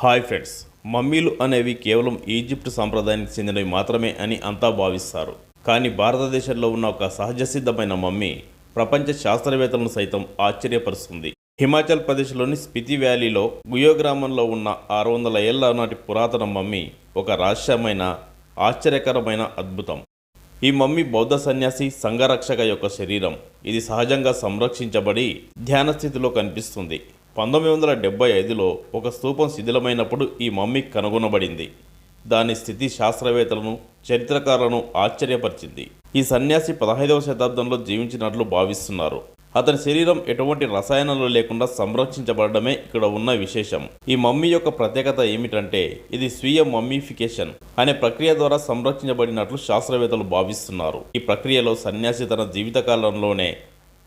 Hi friends మమ్మీలు అనేవి కేవలం Egypt సాంప్రదాయానికి చెందినవి మాత్రమే అని అంతా భావిస్తారు. కానీ భారతదేశంలో ఉన్న ఒక సహజ సిద్ధమైన మమ్మీ ప్రపంచ శాస్త్రవేత్తలను సైతం ఆశ్చర్యపరుస్తుంది. హిమాచల్ ప్రదేశ్లోని స్పితి వ్యాలీలో గుయో గ్రామంలో ఉన్న ఆరు వందల ఏళ్ళ నాటి పురాతన మమ్మీ ఒక రహస్యమైన ఆశ్చర్యకరమైన అద్భుతం. ఈ మమ్మీ బౌద్ధ సన్యాసి సంఘరక్షక యొక్క శరీరం. ఇది సహజంగా సంరక్షించబడి ధ్యాన స్థితిలో కనిపిస్తుంది. పంతొమ్మిది వందల డెబ్బై ఐదులో ఒక స్తూపం శిథిలమైనప్పుడు ఈ మమ్మీ కనుగొనబడింది. దాని స్థితి శాస్త్రవేత్తలను చరిత్రకారులను ఆశ్చర్యపరిచింది. ఈ సన్యాసి పదహైదవ శతాబ్దంలో జీవించినట్లు భావిస్తున్నారు. అతని శరీరం ఎటువంటి రసాయనాలు లేకుండా సంరక్షించబడమే ఇక్కడ ఉన్న విశేషం. ఈ మమ్మీ యొక్క ప్రత్యేకత ఏమిటంటే ఇది స్వీయ మమ్మీఫికేషన్ అనే ప్రక్రియ ద్వారా సంరక్షించబడినట్లు శాస్త్రవేత్తలు భావిస్తున్నారు. ఈ ప్రక్రియలో సన్యాసి తన జీవితకాలంలోనే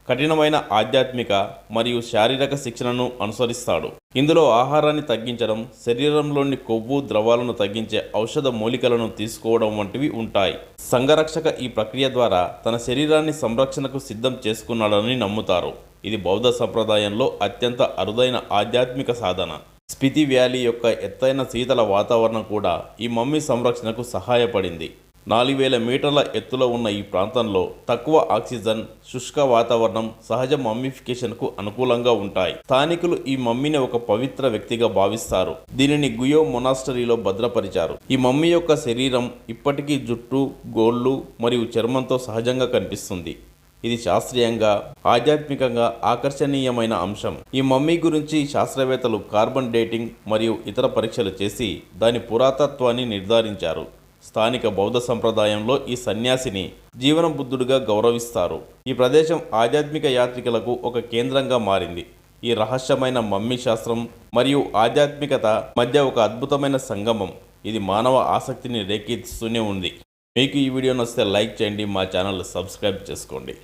కఠినమైన ఆధ్యాత్మిక మరియు శారీరక శిక్షణను అనుసరిస్తాడు. ఇందులో ఆహారాన్ని తగ్గించడం శరీరంలోని కొవ్వు ద్రవాలను తగ్గించే ఔషధ మూలికలను తీసుకోవడం వంటివి ఉంటాయి. సంఘరక్షక ఈ ప్రక్రియ ద్వారా తన శరీరాన్ని సంరక్షణకు సిద్ధం చేసుకున్నాడని నమ్ముతారు. ఇది బౌద్ధ సంప్రదాయంలో అత్యంత అరుదైన ఆధ్యాత్మిక సాధన. స్పితి వ్యాలీ యొక్క ఎత్తైన శీతల వాతావరణం కూడా ఈ మమ్మీ సంరక్షణకు సహాయపడింది. నాలుగు వేల మీటర్ల ఎత్తులో ఉన్న ఈ ప్రాంతంలో తక్కువ ఆక్సిజన్ శుష్క వాతావరణం సహజ మమ్మిఫికేషన్కు అనుకూలంగా ఉంటాయి. స్థానికులు ఈ మమ్మీని ఒక పవిత్ర వ్యక్తిగా భావిస్తారు. దీనిని గుయో మొనాస్టరీలో భద్రపరిచారు. ఈ మమ్మీ యొక్క శరీరం ఇప్పటికీ జుట్టు గోళ్ళు మరియు చర్మంతో సహజంగా కనిపిస్తుంది. ఇది శాస్త్రీయంగా ఆధ్యాత్మికంగా ఆకర్షణీయమైన అంశం. ఈ మమ్మీ గురించి శాస్త్రవేత్తలు కార్బన్ డేటింగ్ మరియు ఇతర పరీక్షలు చేసి దాని పురాతత్వాన్ని నిర్ధారించారు. స్థానిక బౌద్ధ సంప్రదాయంలో ఈ సన్యాసిని జీవన బుద్ధుడిగా గౌరవిస్తారు. ఈ ప్రదేశం ఆధ్యాత్మిక యాత్రికులకు ఒక కేంద్రంగా మారింది. ఈ రహస్యమైన మమ్మీ శాస్త్రం మరియు ఆధ్యాత్మికత మధ్య ఒక అద్భుతమైన సంగమం. ఇది మానవ ఆసక్తిని రేకెత్తిస్తూనే ఉంది. మీకు ఈ వీడియో నచ్చితే లైక్ చేయండి మా ఛానల్ సబ్స్క్రైబ్ చేసుకోండి.